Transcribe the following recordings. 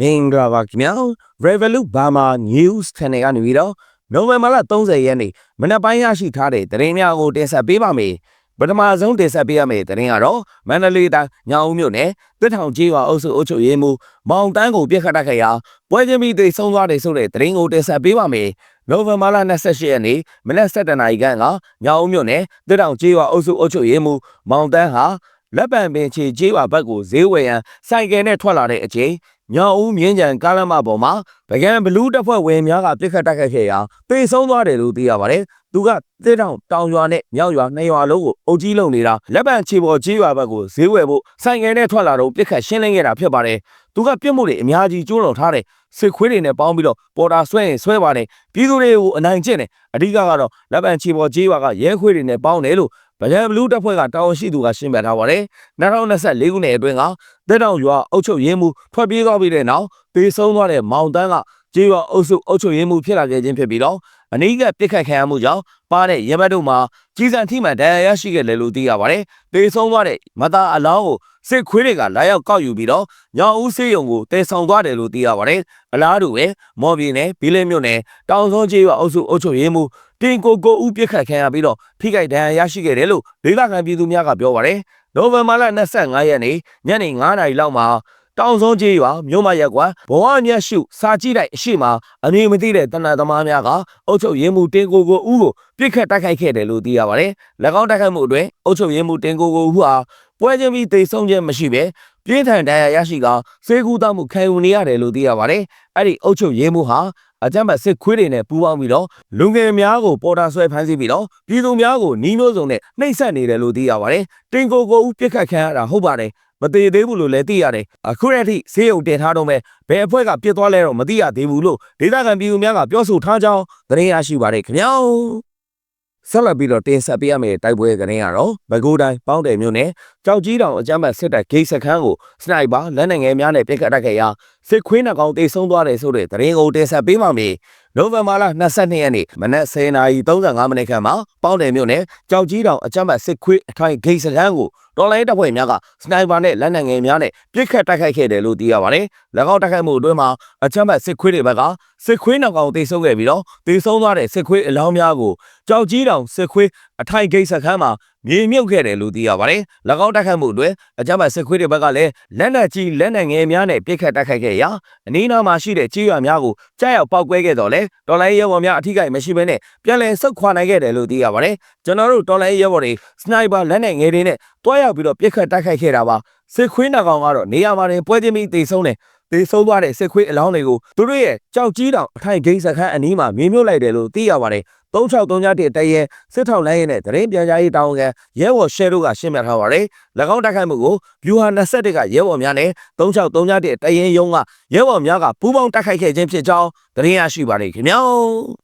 မင်္ဂလာပါခင်ဗျာ Revolut Burma News Channel ကနေပြီးတော့နိုဝင်ဘာလ30ရက်နေ့မနက်ပိုင်းရရှိထားတဲ့သတင်းများကိုတင်ဆက်ပေးပါမယ်ပထမဆုံးတင်ဆက်ပေးရမယ့်သတင်းကတော့မန္တလေးတိုင်းညောင်ဦးမြို့နယ်တစ်ထောင်ကြီးရွာအုပ်စုအုပ်ချုပ်ရေးမှူးမောင်တန်းကိုပြစ်ခတ်တိုက်ခဲ့ရာပွဲချင်းပြီးသိဆုံးသွားတယ်ဆိုတဲ့သတင်းကိုတင်ဆက်ပေးပါမယ်နိုဝင်ဘာလ28ရက်နေ့မနက်7:00နာရီခန့်ကညောင်ဦးမြို့နယ်တစ်ထောင်ကြီးရွာအုပ်စုအုပ်ချုပ်ရေးမှူးမောင်တန်းဟာလက်ပံပင်ချေကြီးရွာဘက်ကိုဈေးဝယ်ရန်စိုက်ကယ်နဲ့ထွက်လာတဲ့အချိန် ညောင်ဦးမြင်းကြံကားလမ်းမပေါ်မှာဗကံဘလူးတပ်ဖွဲ့ဝင်များကပြစ်ခတ်တိုက်ခိုက်ခဲ့ရာပေဆုံးသွားတယ်လို့သိရပါတယ်။သူကတစ်တောင်တောင်ရွာနဲ့မြောက်ရွာနှစ်ရွာလုံးကိုအုပ်ကြီးလုံနေတာလက်ပံချေပေါ်ကြီးရွာဘက်ကိုဈေးဝယ်ဖို့ဆိုင်ငယ်နဲ့ထွက်လာတော့ပြစ်ခတ်ရှင်းလင်းခဲ့တာဖြစ်ပါတယ်။သူကပြစ်မှုတွေအများကြီးကျူးလွန်ထားတဲ့စစ်ခွေးတွေနဲ့ပေါင်းပြီးတော့ပေါ်တာဆွဲရင်ဆွဲပါတယ်ပြည်သူတွေကိုအနိုင်ကျင့်တယ်အဓိကကတော့လက်ပံချေပေါ်ကြီးရွာကရဲခွေးတွေနဲ့ပေါင်းတယ်လို့ ဗကြံဘလူးတပ်ဖွဲ့ကတာဝန်ရှိသူကရှင်းပြထားပါတယ်။2024ခုနှစ်အတွင်းကတက်တောင်ရွာအုပ်ချုပ်ရေးမှူးထွက်ပြေးသွားပြီးတဲ့နောက်ပေးဆုံးသွားတဲ့မောင်တန်းကကြေးရွာအုပ်စုအုပ်ချုပ်ရေးမှူးဖြစ်လာခဲ့ခြင်းဖြစ်ပြီးတော့ အနီးကပြစ်ခတ်ခံရမှုကြောင့်ပါတဲ့ရဲဘက်တို့မှာကြီးစံထိမှန်ဒဏ်ရာရရှိခဲ့တယ်လို့သိရပါတယ်။ပေးဆုံးသွားတဲ့မသားအလောင်းကိုစစ်ခွေးတွေကလာရောက်ကောက်ယူပြီးတော့ညောင်ဦးစေးရုံကိုတည်ဆောင်သွားတယ်လို့သိရပါတယ်။အလားတူပဲမော်ပြည်နယ်ဘီလေးမြို့နယ်တောင်စောကျေးရွာအုပ်စုအုပ်ချုပ်ရေးမှူးတင်ကိုကိုဦးပြစ်ခတ်ခံရပြီးတော့ထိခိုက်ဒဏ်ရာရရှိခဲ့တယ်လို့ဒေသခံပြည်သူများကပြောပါတယ်။နိုဝင်ဘာလ25ရက်နေ့ညနေ9:00နာရီလောက်မှာ တောင်စုံကြီးရွာမြို့မရက်ကွာဘဝမြတ်ရှုစာကြည့်တိုက်အရှိမအမည်မသိတဲ့တဏ္ဍသမားများကအုတ်ချုပ်ရင်းမှုတင်ကိုကိုဦးကိုပြစ်ခတ်တိုက်ခိုက်ခဲ့တယ်လို့သိရပါတယ်။၎င်းတိုက်ခိုက်မှုအတွင်းအုတ်ချုပ်ရင်းမှုတင်ကိုကိုဦးဟာပွဲချင်းပြီးတိတ်ဆုံးခြင်းမရှိဘဲပြင်းထန်ဒဏ်ရာရရှိကစေကူတောက်မှုခံယူနေရတယ်လို့သိရပါတယ်။အဲ့ဒီအုတ်ချုပ်ရင်းမှုဟာအကြမ်းဖက်စစ်ခွေးတွေနဲ့ပူးပေါင်းပြီးတော့လူငယ်များကိုပေါ်တာဆွဲဖမ်းဆီးပြီးတော့ပြည်သူများကိုနှီးမျိုးစုံနဲ့နှိပ်စက်နေတယ်လို့သိရပါတယ်။တင်ကိုကိုဦးပြစ်ခတ်ခံရတာဟုတ်ပါတယ်။မသေးသေးဘူးလို့လည်းသိရတယ်။အခုရက်ထိဈေးရုံတင်ထားတော့မဲ့ဘယ်အဖွဲ့ကပြစ်သွားလဲတော့မသိရသေးဘူးလို့ဒေသခံပြည်သူများကပြောဆိုထားကြောင်းသတင်းရရှိပါတယ်ခင်ဗျာ။ဆက်လက်ပြီးတော့တင်ဆက်ပေးရမယ့်တိုက်ပွဲသတင်းကတော့ဘကိုးတိုင်းပေါင်းတယ်မြို့နယ်ကြောက်ကြီးတောင်အကြမ်းဖက်စစ်တပ်ဂိတ်စခန်းကိုစနိုက်ပါလက်နက်ငယ်များနဲ့ပစ်ခတ်တိုက်ခဲ့ရာ စစ်ခွေးနှကောင်တိတ်ဆုံးသွားတယ်ဆိုတဲ့သတင်းကိုတင်ဆက်ပေးပါမယ်။နိုဝင်ဘာလ22ရက်နေ့မနက်10:35မိနစ်ခန့်မှာပေါင်းတယ်မြို့နယ်ကြောက်ကြီးတောင်အကြမ်းဖက်စစ်ခွေးအထိုင်ဂိတ်စခန်းကိုတော်လိုင်းတပ်ဖွဲ့များကစနိုက်ပါနဲ့လက်နက်ငယ်များနဲ့ပစ်ခတ်တိုက်ခိုက်ခဲ့တယ်လို့သိရပါတယ်။၎င်းတိုက်ခိုက်မှုအတွင်းမှာအကြမ်းဖက်စစ်ခွေးတွေဘက်ကစစ်ခွေးနှကောင်တိတ်ဆုံးခဲ့ပြီးတော့တိတ်ဆုံးသွားတဲ့စစ်ခွေးအလောင်းများကိုကြောက်ကြီးတောင်စစ်ခွေးအထိုင်ဂိတ်စခန်းမှာမြေမြုပ်ခဲ့တယ်လို့သိရပါတယ်။၎င်းတိုက်ခိုက်မှုအတွင်းအကြမ်းဖက်စစ်ခွေးတွေဘက်ကလည်းလက်နက်ကြီးလက်နက်ငယ်များနဲ့ပစ်ခတ်တိုက်ခိုက်ခဲ့ရာအနီးနားမှာရှိတဲ့ကြေးရွာများကိုကြားရောက်ပောက်ကွဲခဲ့တော့လေတော်လိုင်းရဲဘော်များအထိကိမရှိဘဲနဲ့ပြန်လည်ဆုတ်ခွာနိုင်ခဲ့တယ်လို့သိရပါတယ်။ကျွန်တော်တို့တော်လိုင်းရဲဘော်တွေစနိုက်ပါလက်နက်ငယ်တွေနဲ့တွားရောက်ပြီးတော့ပစ်ခတ်တိုက်ခိုက်ခဲ့တာပါ။စစ်ခွေးနှကောင်ကတော့နေရာမှာတင်ပွဲချင်းပြီးတိတ်ဆုံးတယ်။သေဆုံးသွားတဲ့စစ်ခွေးအလောင်းတွေကိုသူတို့ရဲ့ကြောက်ကြီးတောင်အထိုင်ဂိမ်းစခန်းအနီးမှာမြေမြုပ်လိုက်တယ်လို့သိရပါတယ် 3631တရဲစစ်ထောက်လိုင်းရဲနဲ့တရင်ပြန်ကြားရေးတာဝန်ခံရဲဘော်ရှဲတို့ကရှင်းပြထားပါတယ်၎င်းတိုက်ခိုက်မှုကိုဗျူဟာ21ကရဲဘော်များနဲ့3631တရင်ရုံးကရဲဘော်များကပူးပေါင်းတိုက်ခိုက်ခဲ့ခြင်းဖြစ်ကြောင်းတရင်ရရှိပါတယ်ခင်ဗျာ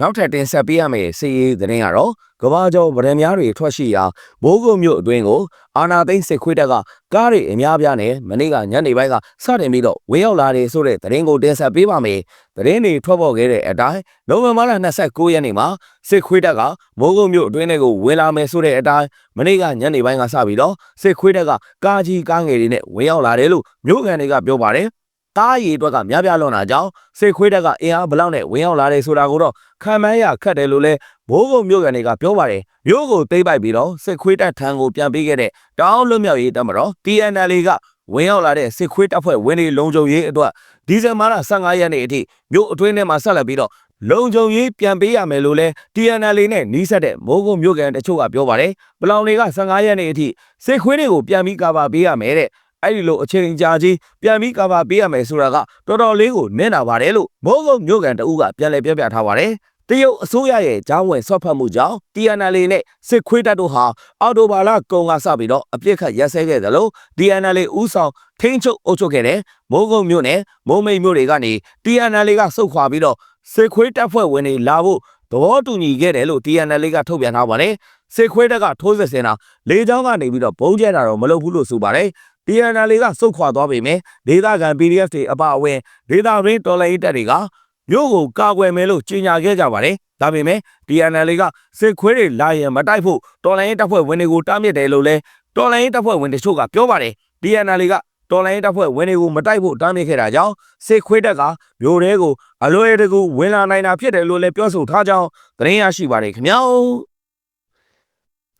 နောက်ထပ်တင်ဆက်ပေးရမယ့်စီးရီးသတင်းကတော့ကဘာကျော်ဗရန်များတွေထွက်ရှိရာဘိုးကုံမြို့အတွင်းကိုအာနာသိန်းစစ်ခွေးတပ်ကကားတွေအများပြားနဲ့မနေ့ကညနေပိုင်းကစတင်ပြီးတော့ဝင်းရောက်လာတယ်ဆိုတဲ့သတင်းကိုတင်ဆက်ပေးပါမယ်။သတင်းတွေထွက်ပေါ်ခဲ့တဲ့အတိုင်းနိုဝင်ဘာလ29ရက်နေ့မှာစစ်ခွေးတပ်ကဘိုးကုံမြို့အတွင်းကိုဝင်လာမယ်ဆိုတဲ့အတိုင်းမနေ့ကညနေပိုင်းကစပြီးတော့စစ်ခွေးတပ်ကကားကြီးကားငယ်တွေနဲ့ဝင်းရောက်လာတယ်လို့မြို့ခံတွေကပြောပါတယ်။ တားရည်အတွက်ကများပြားလွန်တာကြောင့်စစ်ခွေးတက်ကအင်အားဘလောက်နဲ့ဝင်ရောက်လာတယ်ဆိုတာကိုတော့ခံမှန်းရခတ်တယ်လို့လဲဘိုးကုံမြို့ကန်တွေကပြောပါတယ်မြို့ကိုသိမ့်ပိုက်ပြီးတော့စစ်ခွေးတက်ထံကိုပြန်ပေးခဲ့တဲ့တောင်းလွတ်မြောက်ရေးတပ်မတော် TNL ကဝင်ရောက်လာတဲ့စစ်ခွေးတပ်ဖွဲ့ဝင်တွေလုံခြုံရေးအတွက်ဒီဇင်ဘာလ15ရက်နေ့အထိမြို့အတွင်းထဲမှာဆက်လက်ပြီးတော့လုံခြုံရေးပြန်ပေးရမယ်လို့လဲ TNL နဲ့နှီးဆက်တဲ့မိုးကုံမြို့ကန်တချို့ကပြောပါတယ်ပလောင်တွေက15ရက်နေ့အထိစစ်ခွေးတွေကိုပြန်ပြီးကာဗာပေးရမယ်တဲ့ အဲ့ဒီလိုအချိန်ကြာကြီးပြန်ပြီးကာဗာပေးရမယ်ဆိုတာကတော်တော်လေးကိုနင့်နာပါတယ်လို့မိုးကုံမြို့ကန်တအူးကပြန်လည်ပြောပြထားပါတယ်တရုတ်အစိုးရရဲ့ဂျောင်းဝင်ဆွတ်ဖက်မှုကြောင့် TNL နဲ့စစ်ခွေးတပ်တို့ဟာအော်တိုဘာလကုံကစပြီးတော့အပြစ်ခတ်ရက်စဲခဲ့သလို TNL ဥဆောင်ထိန်းချုပ်အုပ်ချုပ်ခဲ့တဲ့မိုးကုံမြို့နယ်မုံမိတ်မြို့တွေကနေ TNL ကစုတ်ခွာပြီးတော့စစ်ခွေးတပ်ဖွဲ့ဝင်တွေလာဖို့သဘောတူညီခဲ့တယ်လို့ TNL ကထုတ်ပြန်ထားပါတယ်စစ်ခွေးတပ်ကထိုးစစ်ဆင်တာလေကြောင်းကနေပြီးတော့ဘုံကျဲတာတော့မလုပ်ဘူးလို့ဆိုပါတယ် TNL ကစုတ်ခွာသွားပေမဲ့ဒေသခံ PDF တွေအပအဝင်ဒေသရင်းတော်လိုင်းတပ်တွေကမြို့ကိုကာကွယ်မယ်လို့ကြေညာခဲ့ကြပါတယ်။ဒါပေမဲ့ TNL ကစစ်ခွေးတွေလာရင်မတိုက်ဖို့တော်လိုင်းတပ်ဖွဲ့ဝင်တွေကိုတားမြစ်တယ်လို့လဲတော်လိုင်းတပ်ဖွဲ့ဝင်တချို့ကပြောပါတယ်။ TNL ကတော်လိုင်းတပ်ဖွဲ့ဝင်တွေကိုမတိုက်ဖို့တားမြစ်ခဲ့တာကြောင့်စစ်ခွေးတပ်ကမြို့ထဲကိုအလွယ်တကူဝင်လာနိုင်တာဖြစ်တယ်လို့လည်းပြောဆိုထားကြောင်းသတင်းရရှိပါတယ်ခင်ဗျာ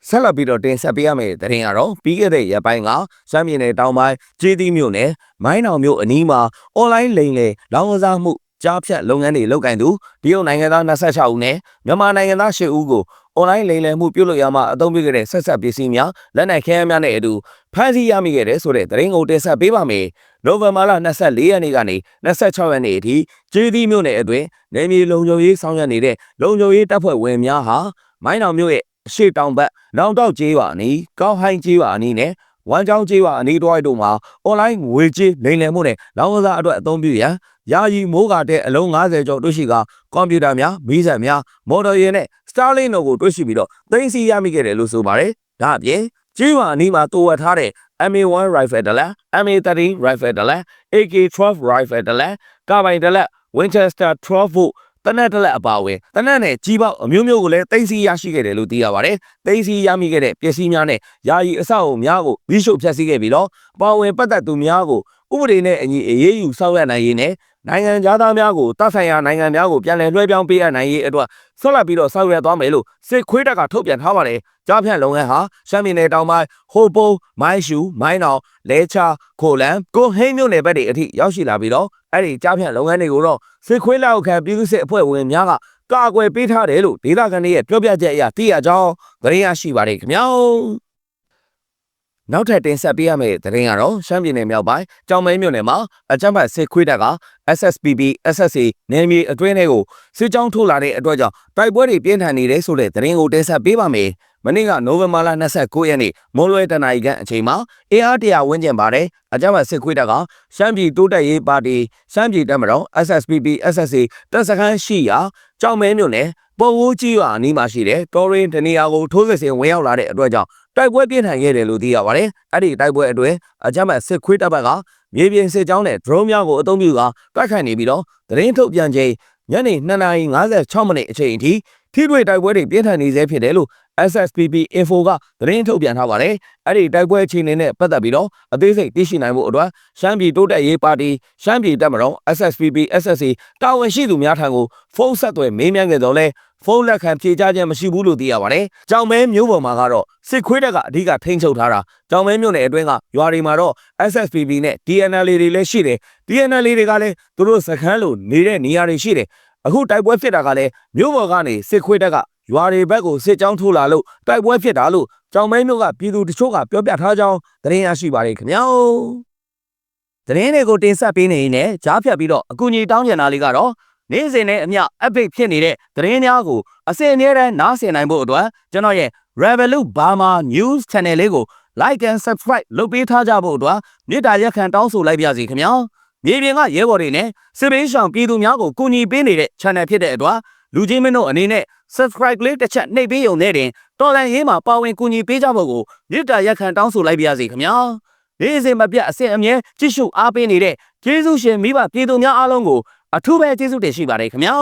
ဆက်လက်ပြီးတော့တင်ဆက်ပေးရမယ့်သတင်းကတော့ပြီးခဲ့တဲ့ရက်ပိုင်းကစမ်းပြည်နယ်တောင်ပိုင်းကျေးသီးမြို့နယ်မိုင်းနောင်မြို့အနီးမှာအွန်လိုင်းလိမ်လည်လောင်းကစားမှုကြားဖြတ်လုပ်ငန်းတွေလုပ်ကိုင်သူတရုတ်နိုင်ငံသား26ဦးနဲ့မြန်မာနိုင်ငံသား10ဦးကိုအွန်လိုင်းလိမ်လည်မှုပြုလုပ်ရမှာအသုံးပြုခဲ့တဲ့ဆက်ဆက်ပစ္စည်းများလက်နက်ခဲယမ်းများနဲ့အတူဖမ်းဆီးရမိခဲ့တဲ့ဆိုတဲ့သတင်းကိုတင်ဆက်ပေးပါမယ်။နိုဝင်ဘာလ24ရက်နေ့ကနေ26ရက်နေ့အထိကျေးသီးမြို့နယ်အတွင်းနေမြေလုံခြုံရေးဆောင်ရွက်နေတဲ့လုံခြုံရေးတပ်ဖွဲ့ဝင်များဟာမိုင်းနောင်မြို့ရဲ့ အရှိတောင်ဘက်နောင်တောက်ကျေးရွာအနီးကောင်းဟိုင်းကျေးရွာအနီးနဲ့ဝမ်းချောင်းကျေးရွာအနီးတွိုင်းတို့မှာအွန်လိုင်းငွေကြေးလိမ်လည်မှုနဲ့လောင်းကစားအတွက်အသုံးပြုရန်ယာယီမိုးကာတဲ့အလုံး90ကျော်တွေ့ရှိကကွန်ပျူတာများမီးစက်များမော်တော်ယာဉ်နဲ့ Starlink တို့ကိုတွေ့ရှိပြီးတော့သိမ်းဆည်းရမိခဲ့တယ်လို့ဆိုပါတယ်။ဒါအပြင်ကျေးရွာအနီးမှာတိုးဝတ်ထားတဲ့ MA1 rifle တလက် MA13 rifle တလက် AK12 rifle တလက်ကာဘိုင်တလက် Winchester 12 volt တနက်တလက်အပါအဝင်တနက်နဲ့ကြီးပေါက်အမျိုးမျိုးကိုလည်းသိမ်းဆည်းရရှိခဲ့တယ်လို့သိရပါတယ်။သိမ်းဆည်းရမိခဲ့တဲ့ပစ္စည်းများနဲ့ယာယီအဆောက်အုံများကိုမိရှုဖျက်ဆီးခဲ့ပြီးတော့ပါဝင်ပတ်သက်သူများကို ဥပဒေနဲ့အညီအရေးယူဆောင်ရွက်နိုင်ရေးနဲ့နိုင်ငံသားများကိုတပ်ဆိုင်ရာနိုင်ငံများကိုပြန်လည်လွှဲပြောင်းပေးအပ်နိုင်ရေးအတွက်ဆက်လက်ပြီးတော့ဆောင်ရွက်သွားမယ်လို့စစ်ခွေးတပ်ကထုတ်ပြန်ထားပါတယ်။ကြားဖြန့်လုပ်ငန်းဟာရှမ်းပြည်နယ်တောင်ပိုင်းဟိုပုံမိုင်းရှူမိုင်းနောင်လဲချခိုလန်ကိုဟိန်းမြို့နယ်ဘက်တွေအထိရောက်ရှိလာပြီးတော့အဲ့ဒီကြားဖြန့်လုပ်ငန်းတွေကိုတော့စစ်ခွေးလက်အောက်ခံပြည်သူ့စစ်အဖွဲ့ဝင်များကကာကွယ်ပေးထားတယ်လို့ဒေသခံတွေရဲ့ပြောပြချက်အရသိရကြောင်းသတင်းရရှိပါတယ်ခင်ဗျာ နောက်ထပ်တင်ဆက်ပေးရမယ့်သတင်းကတော့ရှမ်းပြည်နယ်မြောက်ပိုင်းကြောင်မဲမြို့နယ်မှာအကြမ်းဖက်စစ်ခွေးတပ်က SSPB SSA နယ်မြေအတွင်းတွေကိုစစ်ကြောင်းထိုးလာတဲ့အတွက်ကြောင့်တိုက်ပွဲတွေပြင်းထန်နေတယ်ဆိုတဲ့သတင်းကိုတင်ဆက်ပေးပါမယ်။မနေ့ကနိုဝင်ဘာလ29ရက်နေ့မိုးလွဲတနာရီခန့်အချိန်မှာအေအားတရာဝန်းကျင်ပါတယ်အကြမ်းဖက်စစ်ခွေးတပ်ကရှမ်းပြည်တိုးတက်ရေးပါတီရှမ်းပြည်တပ်မတော် SSPB SSA တပ်စခန်းရှိရာကြောင်မဲမြို့နယ်ပေါ်ဝိုးကြီးရွာအနီးမှာရှိတဲ့တော်ရင်တနေရာကိုထိုးစစ်ဆင်ဝင်ရောက်လာတဲ့အတွက်ကြောင့် တိုက်ပွဲပြင်းထန်ခဲ့တယ်လို့သိရပါတယ်။အဲ့ဒီတိုက်ပွဲအတွင်းအကြမ်းဖက်စစ်ခွေးတပ်ဘက်ကမြေပြင်စစ်ကြောင်းနဲ့ drone များကိုအသုံးပြုကာတိုက်ခိုက်နေပြီးတော့သတင်းထုတ်ပြန်ချိန်ညနေ2:56မိနစ်အချိန်အထိထိတွေ့တိုက်ပွဲတွေပြင်းထန်နေဆဲဖြစ်တယ်လို့ SSPP Info ကသတင်းထုတ်ပြန်ထားပါတယ်။အဲ့ဒီတိုက်ပွဲအခြေအနေနဲ့ပတ်သက်ပြီးတော့အသေးစိတ်သိရှိနိုင်မှုအတွက်ရှမ်းပြည်တိုးတက်ရေးပါတီရှမ်းပြည်တပ်မတော် SSPP SSC တာဝန်ရှိသူများထံကိုဖုန်းဆက်သွယ်မေးမြန်းခဲ့တော့လဲ ဖုန်းလက်ခံဖြေကြားခြင်းမရှိဘူးလို့သိရပါတယ်။ကြောင်မဲမျိုးပေါ်မှာကတော့စစ်ခွေးတပ်ကအဓိကထိန်းချုပ်ထားတာ။ကြောင်မဲမျိုးနယ်အတွင်းကရွာတွေမှာတော့ SSPP နဲ့ DNL တွေလည်းရှိတယ်။ DNL တွေကလည်းသူတို့စခန်းလိုနေတဲ့နေရာတွေရှိတယ်။အခုတိုက်ပွဲဖြစ်တာကလည်းမြို့ပေါ်ကနေစစ်ခွေးတပ်ကရွာတွေဘက်ကိုစစ်ကြောင်းထိုးလာလို့တိုက်ပွဲဖြစ်တာလို့ကြောင်မဲမျိုးကပြည်သူတချို့ကပြောပြထားကြောင်းသတင်းရရှိပါတယ်ခင်ဗျာသတင်းတွေကိုတင်ဆက်ပေးနေရင်လည်းကြားဖြတ်ပြီးတော့အကူအညီတောင်းကျင်တာလေးကတော့ နေ့စဉ်နဲ့အမျှ update ဖြစ်နေတဲ့သတင်းများကိုအစဉ်အမြဲတမ်းနားဆင်နိုင်ဖို့အတွက်ကျွန်တော်ရဲ့ Revolut Burma News Channel လေးကို like and subscribe လုပ်ပေးထားကြဖို့အတွက်မေတ္တာရက်ခံတောင်းဆိုလိုက်ပါစီခင်ဗျာမြေပြင်ကရဲဘော်တွေနဲ့စစ်ပေးရှောင်ပြည်သူများကိုကူညီပေးနေတဲ့ channel ဖြစ်တဲ့အတွက်လူချင်းမင်းတို့အနေနဲ့ subscribe လေးတစ်ချက်နှိပ်ပေးရုံနဲ့တင်တော်လန်ရေးမှာပါဝင်ကူညီပေးကြဖို့ကိုမေတ္တာရက်ခံတောင်းဆိုလိုက်ပါစီခင်ဗျာနေ့စဉ်မပြတ်အစဉ်အမြဲကြည့်ရှုအားပေးနေတဲ့ကျေးဇူးရှင်မိဘပြည်သူများအားလုံးကို အထူးပဲကျေးဇူးတင်ရှိပါတယ်ခင်ဗျာ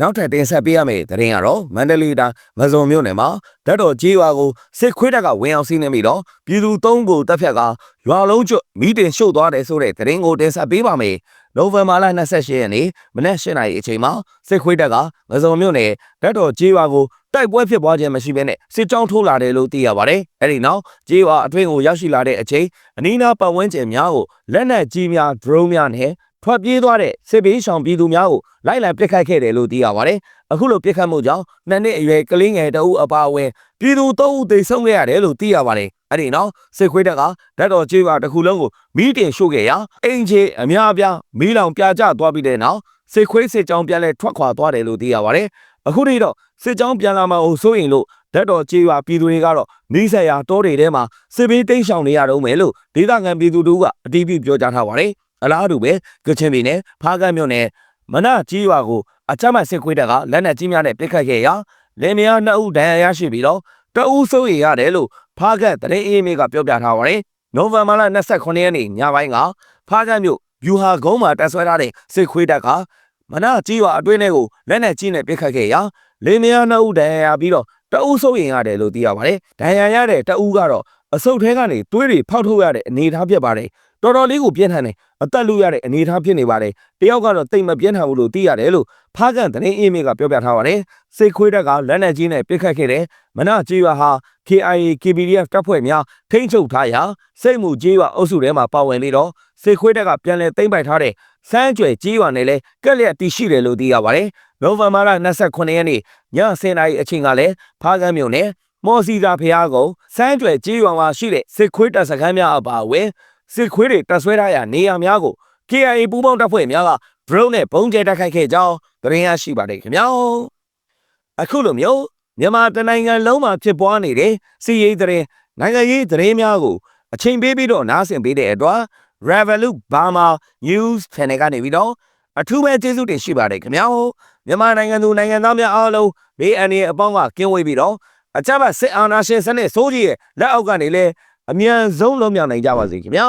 နောက်ထပ်တင်ဆက်ပေးရမယ့်သတင်းကတော့မန္တလေးတိုင်းမဇုံမြို့နယ်မှာဓာတ်တော်ကြီးရွာကိုစစ်ခွေးတပ်ကဝင်အောင်စီးနှင်းပြီးတော့ပြည်သူသုံးကိုတပ်ဖြတ်ကရွာလုံးကျွတ်မိတင်ရှို့သွားတယ်ဆိုတဲ့သတင်းကိုတင်ဆက်ပေးပါမယ်။နိုဝင်ဘာလ28ရက်နေ့မနက်၈နာရီအချိန်မှာစစ်ခွေးတပ်ကမဇုံမြို့နယ်ဓာတ်တော်ကြီးရွာကိုတိုက်ပွဲဖြစ်ပွားခြင်းမရှိဘဲနဲ့စစ်ကြောင်းထိုးလာတယ်လို့သိရပါတယ်။အဲဒီနောက်ကြီးရွာအတွင်းကိုရောက်ရှိလာတဲ့အချိန်အနီးနားပတ်ဝန်းကျင်များကိုလက်နက်ကြီးများ drone များနဲ့ ထွက်ပြေးသွားတဲ့စစ်ဘေးရှောင်ပြည်သူများကိုလိုက်လံပစ်ခတ်ခဲ့တယ်လို့သိရပါတယ်။အခုလိုပစ်ခတ်မှုကြောင့်နှစ်နှစ်အရွယ်ကလေးငယ်တအုပ်အပါအဝင်ပြည်သူသုံးဦးသေဆုံးခဲ့ရတယ်လို့သိရပါတယ်။အဲ့ဒီနောက်စစ်ခွေးတပ်ကဓာတ်တော်ကျေးရွာတစ်ခုလုံးကိုမီးတင်ရှို့ခဲ့ရာအင်ဂျီအများအပြားမီးလောင်ပြာကျသွားပြီးတဲ့နောက်စစ်ခွေးစစ်ကြောင်းပြန်လဲထွက်ခွာသွားတယ်လို့သိရပါတယ်။အခုထိတော့စစ်ကြောင်းပြန်လာမှဟိုစိုးရင်လို့ဓာတ်တော်ကျေးရွာပြည်သူတွေကတော့နီးစက်ရာတောတွေထဲမှာစစ်ဘေးတိမ်းရှောင်နေရတော့မယ်လို့ဒေသခံပြည်သူတို့ကအတည်ပြုပြောကြားထားပါတယ်။ အလားတူပဲကချင်ပြည်နယ်ဖားကန့်မြို့နယ်မနကြီးရွာကိုအကြမ်းဖက်စစ်ခွေးတပ်ကလက်နက်ကြီးများနဲ့ပစ်ခတ်ခဲ့ရာလင်မယားနှစ်ဦးဒဏ်ရာရရှိပြီးတော့တအူးစိုးရိမ်ရတယ်လို့ဖားကန့်တရင်အေးမေကပြောပြထားပါတယ်။နိုဝင်ဘာလ29ရက်နေ့ညပိုင်းကဖားကန့်မြို့ဗျူဟာကုန်းမှာတက်ဆွဲထားတဲ့စစ်ခွေးတပ်ကမနကြီးရွာအတွင်းထဲကိုလက်နက်ကြီးနဲ့ပစ်ခတ်ခဲ့ရာလင်မယားနှစ်ဦးဒဏ်ရာရပြီးတော့တအူးစိုးရိမ်ရတယ်လို့သိရပါတယ်။ဒဏ်ရာရတဲ့တအူးကတော့အဆုတ်ထဲကနေသွေးတွေဖောက်ထုတ်ရတဲ့အနေအထားဖြစ်ပါတယ် တော်တော်လေးကိုပြင်းထန်တယ်အသက်လူရတဲ့အနေအထားဖြစ်နေပါတယ်တယောက်ကတော့တိတ်မပြင်းထန်ဘူးလို့သိရတယ်လို့ဖားကန်သတင်းအေးမေကပြောပြထားပါတယ်စိတ်ခွေးတက်ကလက်နက်ကြီးနဲ့ပစ်ခတ်ခဲ့တယ်မနကြေးရွာဟာ KIA KPDF တပ်ဖွဲ့များထိန်းချုပ်ထားရာစိတ်မှုကြေးရွာအုပ်စုထဲမှာပါဝင်နေတော့စိတ်ခွေးတက်ကပြန်လည်သိမ်းပိုက်ထားတဲ့စမ်းကြွယ်ကြေးရွာနဲ့လည်းကက်လျက်တည်ရှိတယ်လို့သိရပါတယ်နိုဝင်ဘာလ29ရက်နေ့ည10:00နာရီအချိန်ကလည်းဖားကန်မြို့နယ်မော်စီသာဖျားကုန်းစမ်းကြွယ်ကြေးရွာမှာရှိတဲ့စစ်ခွေးတပ်စခန်းများအပါအဝင် စစ်ခွေးတွေတပ်ဆွဲထားရာနေရာများကို KIA ပူးပေါင်းတပ်ဖွဲ့များက drone နဲ့ပုံကျဲတိုက်ခိုက်ခဲ့ကြောင်းသတင်းရရှိပါတယ်ခင်ဗျာအခုလိုမျိုးမြန်မာတိုင်းနိုင်ငံလုံးမှာဖြစ်ပွားနေတဲ့စီးရေးသတင်းနိုင်ငံရေးသတင်းများကိုအချိန်ပေးပြီးတော့နားဆင်ပေးတဲ့အတွက် Revolut Burma News Channel ကနေပြီးတော့အထူးပဲကျေးဇူးတင်ရှိပါတယ်ခင်ဗျာမြန်မာနိုင်ငံသူနိုင်ငံသားများအားလုံးဘေးအန္တရာယ်အပေါင်းကကင်းဝေးပြီးတော့အကြမ်းဖက်စစ်အာဏာရှင်စနစ်စိုးကြီးရဲ့လက်အောက်ကနေလည်း အမြန်ဆုံးလွတ်မြောက်နိုင်ကြပါစေခင်ဗျာ